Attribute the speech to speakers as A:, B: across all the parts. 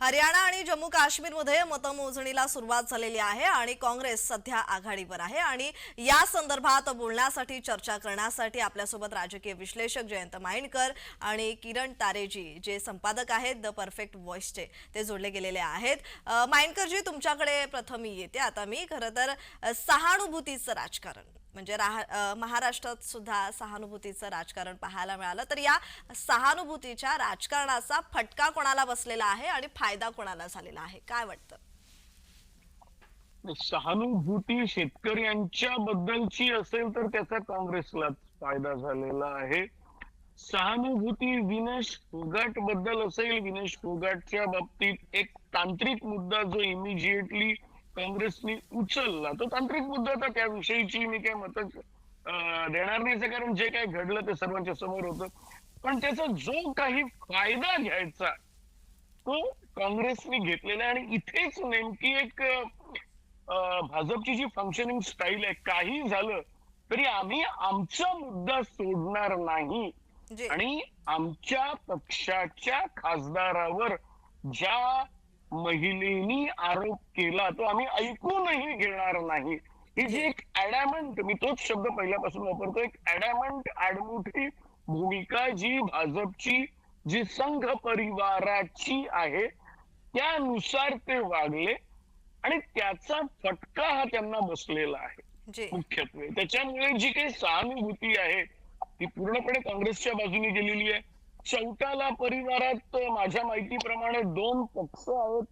A: हरियाणा आणि जम्मू काश्मीरमध्ये मतमोजणीला सुरुवात झालेली आहे आणि काँग्रेस सध्या आघाडीवर आहे. आणि या संदर्भात बोलण्यासाठी चर्चा करण्यासाठी आपल्यासोबत राजकीय विश्लेषक जयंत माइंडकर आणि किरण तारेजी जे संपादक आहेत द परफेक्ट व्हॉइसचे ते जोडले गेलेले आहेत. माइंडकरजी तुमच्याकडे प्रथम येते. आता मी खरं तर सहानुभूतीचं राजकारण. म्हणजे महाराष्ट्रात सुद्धा सहानुभूतीचं राजकारण पाहायला मिळालं. तर या सहानुभूतीच्या राजकारणाचा फटका कोणाला बसलेला आहे आणि फायदा कोणाला झालेला आहे? काय वाटतं?
B: सहानुभूती शेतकऱ्यांच्या बद्दलची असेल तर त्याचा काँग्रेसलाच फायदा झालेला आहे. सहानुभूती विनेश फोगाटबद्दल असेल. विनेश फोगाटच्या बाबतीत एक तांत्रिक मुद्दा जो इमिजिएटली काँग्रेसने उचलला. तो तांत्रिक मुद्दा तर त्याविषयीची मी काय मत देणार नाही कारण जे काही घडलं ते सर्वांच्या समोर होतं. पण त्याचा जो काही फायदा घ्यायचा तो काँग्रेसने घेतलेला आणि इथेच नेमकी एक भाजपची जी फंक्शनिंग स्टाईल आहे काही झालं तरी आम्ही आमचा मुद्दा सोडणार नाही. आणि आमच्या पक्षाच्या खासदारावर ज्या महिलेनी आरोप केला तो आम्ही ऐकूनही घेणार नाही. ही जी एक ऍडॅमंट मी तोच शब्द पहिल्यापासून वापरतो एक ऍडॅमंट आडमुठी भूमिका जी भाजपची जी संघ परिवाराची आहे त्यानुसार ते वागले आणि त्याचा फटका हा त्यांना बसलेला आहे. मुख्यत्वे. त्याच्यामुळे जी काही सहानुभूती आहे ती पूर्णपणे काँग्रेसच्या बाजूने गेलेली आहे. चौटाला परिवारात माझ्या माहितीप्रमाणे दोन पक्ष आहेत.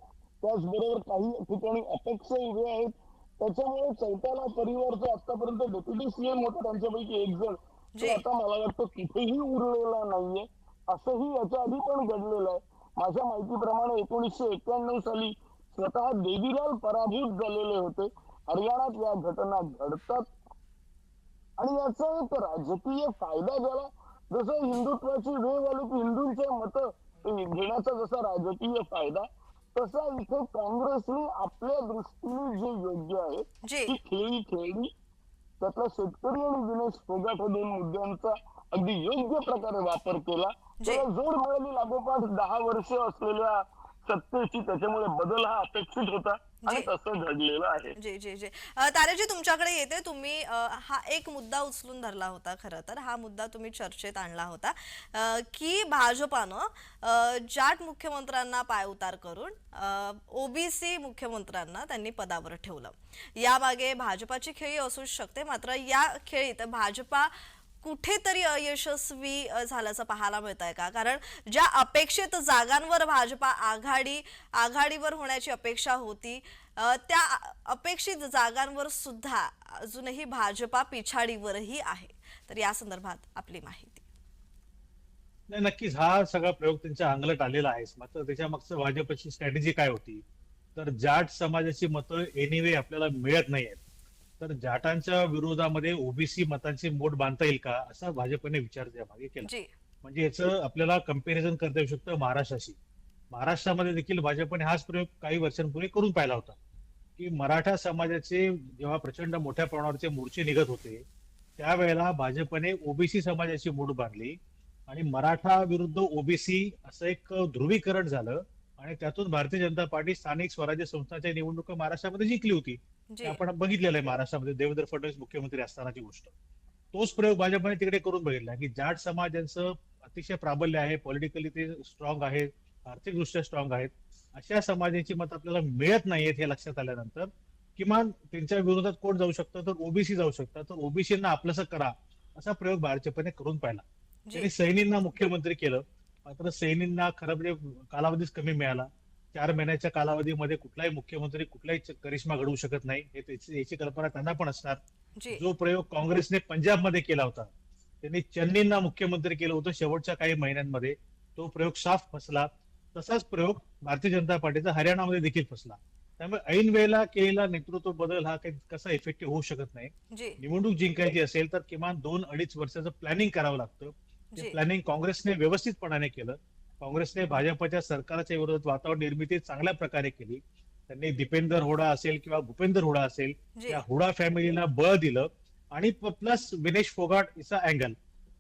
B: त्याचबरोबर काही ठिकाणी अपक्ष उभे आहेत. त्याच्यामुळे चौटाला परिवारचं आतापर्यंत डेप्युटी सीएम होतं त्यांच्यापैकी एक जण. आता मला वाटतं कुठेही उरलेला नाहीये. असंही याच्या आधी पण घडलेलं आहे. माझ्या माहितीप्रमाणे एकोणीसशे एक्क्याण्णव साली स्वतः देवीलाल पराभूत झालेले होते. हरियाणात या घटना घडतात. आणि याचा एक राजकीय फायदा झाला. जसं हिंदुत्वाची वेळ आली की हिंदूंचे मत घेण्याचा जसा राजकीय फायदा तसा इथे काँग्रेसने आपल्या दृष्टीने जे योग्य आहे
A: जे.
B: ती खेळी खेळली. त्यातला शेतकरी आणि दिनेश फोगाट या दोन मुद्द्यांचा अगदी योग्य प्रकारे वापर केला. त्याला जोड मिळाली लागोपाठ दहा वर्ष असलेल्या सत्तेची त्याच्यामुळे बदल हा अपेक्षित होता. आणि
A: जे-
B: तसं घडलेलं आहे.
A: जे जे जे. अ, तारेजी तुमच्याकडे येते. तुम्ही हा एक मुद्दा उचलून धरला होता खरं तर. हा मुद्दा तुम्ही चर्चेत आणला होता. की भाजपानं जाट मुख्यमंत्र्यांना पायउतार करून ओबीसी मुख्यमंत्र्यांना त्यांनी पदावर ठेवलं. यामागे भाजपाची खेळी असू शकते. मात्र या खेळीत भाजपा कुठेतरी अयशस्वी झाल्याचं पाहायला मिळत आहे का? कारण ज्या अपेक्षित जागांवर भाजपा आघाडी आघाडीवर होण्याची अपेक्षा होती त्या अपेक्षित जागांवर सुद्धा अजूनही भाजपा पिछाडीवरही आहे. तर या संदर्भात आपली माहिती.
C: नाही नक्कीच. हा सगळा प्रयोग त्यांच्या अंगलट आलेला आहे. मात्र त्याच्या मागचं भाजपची स्ट्रॅटेजी काय होती? तर जाट समाजाची मतं एनिवे आपल्याला मिळत नाही आहेत तर जाटांच्या विरोधामध्ये ओबीसी मतांची मोठ बांधता येईल का असा भाजपने विचार त्यामागे केला. म्हणजे याचं आपल्याला कंपॅरिझन करता येऊ शकतं महाराष्ट्राशी. महाराष्ट्रामध्ये देखील भाजपने हाच प्रयोग काही वर्षांपूर्वी करून पाहिला होता की मराठा समाजाचे जेव्हा प्रचंड मोठ्या प्रमाणावरचे मोर्चे निघत होते त्यावेळेला भाजपने ओबीसी समाजाची मूठ बांधली आणि मराठा विरुद्ध ओबीसी असं एक ध्रुवीकरण झालं आणि त्यातून भारतीय जनता पार्टी स्थानिक स्वराज्य संस्थांच्या निवडणुका महाराष्ट्रामध्ये जिंकली होती. आपण बघितलेलं आहे महाराष्ट्रामध्ये. देवेंद्र फडणवीस मुख्यमंत्री असतानाची गोष्ट. तोच प्रयोग भाजपने तिकडे करून बघितला की जाट समाज यांचं अतिशय प्राबल्य आहे. पॉलिटिकली ते स्ट्रॉंग आहेत आर्थिकदृष्ट्या स्ट्रॉंग आहेत. अशा समाजाची मत आपल्याला मिळत नाहीयेत हे लक्षात आल्यानंतर किमान त्यांच्या विरोधात कोण जाऊ शकतं? तर ओबीसी जाऊ शकतं. तर ओबीसींना आपलंसं करा असा प्रयोग भाजपने करून पाहिला. त्यांनी सैनींना मुख्यमंत्री केलं. मात्र सैनींना खरं म्हणजे कालावधीच कमी मिळाला. चार महिन्याच्या कालावधीमध्ये कुठलाही मुख्यमंत्री कुठलाही करिश्मा घडवू शकत नाही. हे याची कल्पना त्यांना पण असणार.
A: जी.
C: प्रयोग काँग्रेसने पंजाबमध्ये केला होता त्यांनी चन्नींना मुख्यमंत्री केलं होतं शेवटच्या काही महिन्यांमध्ये. तो प्रयोग साफ फसला. तसाच प्रयोग भारतीय जनता पार्टीचा हरियाणामध्ये देखील फसला. त्यामुळे ऐन वेळेला केलेला नेतृत्व बदल हा काही कसा इफेक्टिव्ह होऊ शकत नाही. निवडणूक जिंकायची असेल तर किमान दोन अडीच वर्षाचं प्लॅनिंग करावं लागतं. ते प्लॅनिंग काँग्रेसने व्यवस्थितपणाने केलं. काँग्रेसने भाजपच्या सरकारच्या विरोधात वातावरण निर्मिती चांगल्या प्रकारे केली. त्यांनी दीपेंदर होडा असेल किंवा भूपेंदर होडा असेल या हुडा फॅमिलीला बळ दिलं. आणि प्लस विनेश फोगाट इचा अँगल.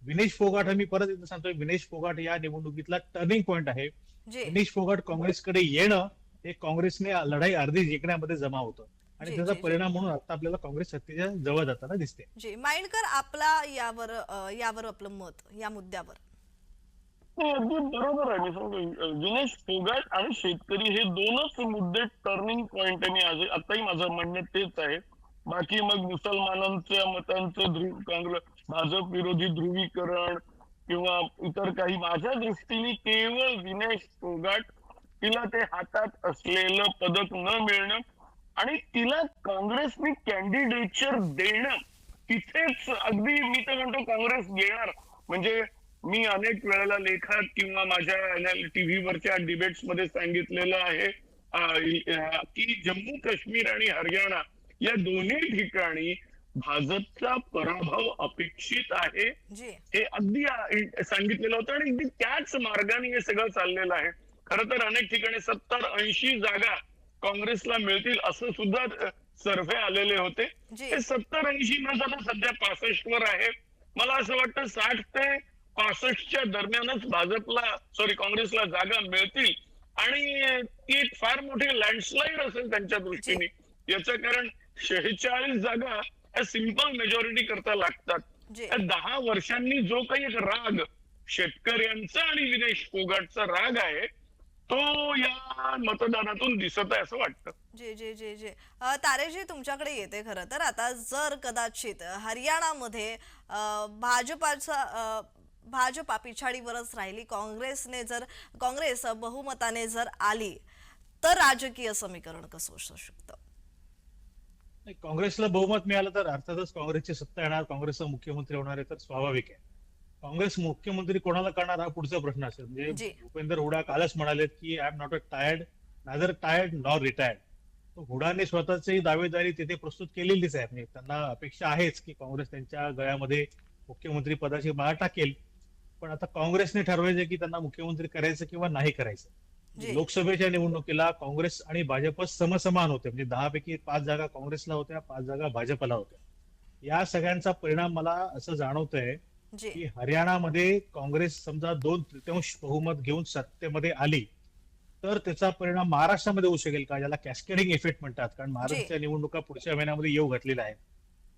C: विनेश फोगाट मी परत एकदा सांगतोय विनेश फोगाट या निवडणुकीतला टर्निंग पॉईंट आहे. विनेश फोगाट काँग्रेसकडे येणं हे काँग्रेसने लढाई अर्धी जिंकण्यामध्ये जमा होतं. आणि त्याचा. परिणाम म्हणून आता आपल्याला काँग्रेस सत्तेच्या जवळ जाताना दिसते.
A: जी माइंडकर आपला यावर यावर आपलं मत या मुद्द्यावर.
B: हो अगदी बरोबर आहे. मी सांगतो विनेश फोगाट आणि शेतकरी हे दोनच मुद्दे टर्निंग पॉइंट आणि आज आताही माझं म्हणणं तेच आहे. बाकी मग मुसलमानांच्या मतांचं ध्रुव काँग्रेस भाजप विरोधी ध्रुवीकरण किंवा इतर काही माझ्या दृष्टीने केवळ विनेश फोगाट तिला ते हातात असलेलं पदक न मिळणं आणि तिला काँग्रेसने कॅन्डिडेचर देणं तिथेच अगदी मी तर म्हणतो काँग्रेस घेणार. म्हणजे मी अनेक वेळेला लेखात किंवा माझ्या टीव्हीवरच्या डिबेट्समध्ये सांगितलेलं आहे की जम्मू काश्मीर आणि हरियाणा या दोन्ही ठिकाणी भाजपचा पराभव अपेक्षित आहे. हे अगदी सांगितलेलं होतं आणि अगदी त्याच मार्गाने हे सगळं चाललेलं आहे. खरं तर अनेक ठिकाणी सत्तर ऐंशी जागा काँग्रेसला मिळतील असं सुद्धा सर्व्हे आलेले होते. हे सत्तर ऐंशी न जाता सध्या पासष्ट वर आहे. मला असं वाटतं साठ ते पासष्टच्या दरम्यानच भाजपला सॉरी काँग्रेसला जागा मिळतील. आणि ती एक फार मोठी लँडस्लाईड असेल त्यांच्या दृष्टीने. याचं कारण शेहेचाळीस जागा या सिंपल मेजॉरिटी करता लागतात. दहा वर्षांनी जो काही एक राग शेतकऱ्यांचा आणि विनेश फोगाटचा राग आहे तो या मतदानातून दिसत आहे असं वाटतं.
A: जी जी जी जी. तारेजी तुमच्याकडे येते खरं तर. आता जर कदाचित हरियाणामध्ये भाजपाचा भाजपा पिछाडीवरच राहिली. काँग्रेसने जर काँग्रेस बहुमताने जर आली तर राजकीय समीकरण कसं असू शकतं?
C: नाही, काँग्रेसला बहुमत मिळालं तर अर्थातच काँग्रेसची सत्ता येणार काँग्रेसचा मुख्यमंत्री होणार आहे तर स्वाभाविक आहे. काँग्रेस मुख्यमंत्री कोणाला करणार हा पुढचा प्रश्न असेल. म्हणजे भूपेंद्र हुडा कालच म्हणालेत की I am not a tired neither tired nor retired हुडाने स्वतःची दावेदारी तिथे प्रस्तुत केलेलीच आहे. म्हणजे त्यांना अपेक्षा आहेच की काँग्रेस त्यांच्या गळ्यामध्ये मुख्यमंत्री पदाची माळ टाकेल. पण आता काँग्रेसने ठरवायचं की त्यांना मुख्यमंत्री करायचं किंवा नाही करायचं. लोकसभेच्या निवडणुकीला काँग्रेस आणि भाजप समसमान होते. म्हणजे दहा पैकी पाच जागा काँग्रेसला होत्या पाच जागा भाजपला होत्या. या सगळ्यांचा परिणाम मला असं जाणवतंय की हरियाणामध्ये काँग्रेस समजा दोन तृतीयांश बहुमत घेऊन सत्तेमध्ये आली तर त्याचा परिणाम महाराष्ट्रामध्ये होऊ शकेल का? ज्याला कॅस्केडिंग इफेक्ट म्हणतात. कारण महाराष्ट्राच्या निवडणुका पुढच्या महिन्यामध्ये येऊ घातलेल्या आहेत.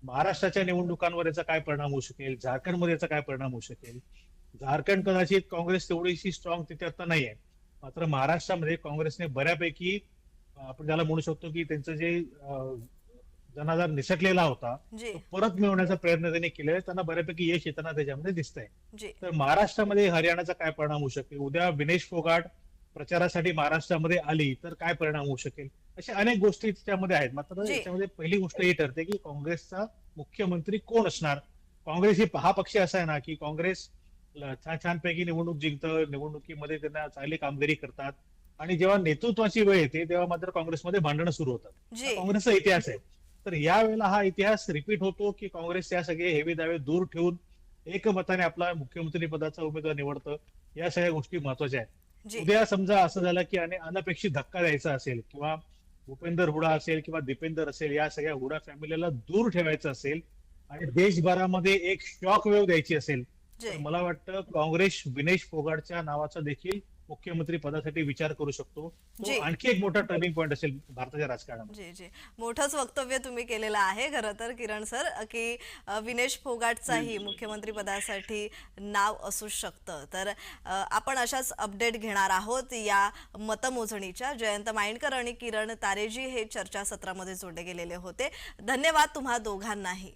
C: महाराष्ट्राच्या निवडणुकांवर याचा काय परिणाम होऊ शकेल? झारखंडमध्ये याचा काय परिणाम होऊ शकेल? झारखंड कदाचित काँग्रेस तेवढीशी स्ट्रॉंग तिथे आता नाही आहे मात्र महाराष्ट्रामध्ये काँग्रेसने बऱ्यापैकी आपण ज्याला म्हणू शकतो की त्यांचं जे जनाधार निसटलेला होता परत मिळवण्याचा प्रयत्न त्यांनी केलेला आहे. त्यांना बऱ्यापैकी यश येताना त्याच्यामध्ये दिसतंय.
A: जी.
C: तर महाराष्ट्रामध्ये हरियाणाचा काय परिणाम होऊ शकेल? उद्या विनेश फोगाट प्रचारासाठी महाराष्ट्रामध्ये आली तर काय परिणाम होऊ शकेल? अशा अनेक गोष्टी त्याच्यामध्ये आहेत. मात्र
A: जी.
C: याच्यामध्ये पहिली गोष्ट ही ठरते की काँग्रेसचा मुख्यमंत्री कोण असणार? काँग्रेस ही हा पक्ष असा आहे ना की काँग्रेस छान छानपैकी निवडणूक जिंकतं निवडणुकीमध्ये त्यांना चांगली कामगिरी करतात. आणि जेव्हा नेतृत्वाची वेळ येते तेव्हा मात्र काँग्रेसमध्ये भांडणं सुरू होतात. काँग्रेसचा इतिहास आहे. तर या वेळेला हा इतिहास रिपीट होतो की काँग्रेस या सगळे हेवे दावे दूर ठेवून एकमताने आपला मुख्यमंत्री पदाचा उमेदवार निवडतं या सगळ्या गोष्टी महत्त्वाच्या आहेत. उद्या समजा असं झालं की अने- अनपेक्षित धक्का द्यायचा असेल किंवा भूपेंदर हुडा असेल किंवा दीपेंदर असेल या सगळ्या हुडा फॅमिलीला दूर ठेवायचं असेल आणि देशभरामध्ये एक शॉक वेव्ह द्यायची असेल तर मला वाटतं काँग्रेस विनेश फोगाटच्या नावाचा देखील मुख्यमंत्री पदासाठी विचार करू शकतो. तो आणखी एक मोठा टर्निंग पॉईंट असेल भारताच्या राजकारणामध्ये.
A: जी जी मोठंच वक्तव्य तुम्ही केलेलं आहे खरं तर किरण सर की विनेश फोगाटचाही मुख्यमंत्री पदासाठी नाव असू शकतं. तर आपण अशाच अपडेट घेणार आहोत या मतमोजणीच्या. जयंत माइंडकर आणि किरण तारेजी हे चर्चासत्रामध्ये जोडले गेलेले होते. धन्यवाद तुम्हा दोघांनाही.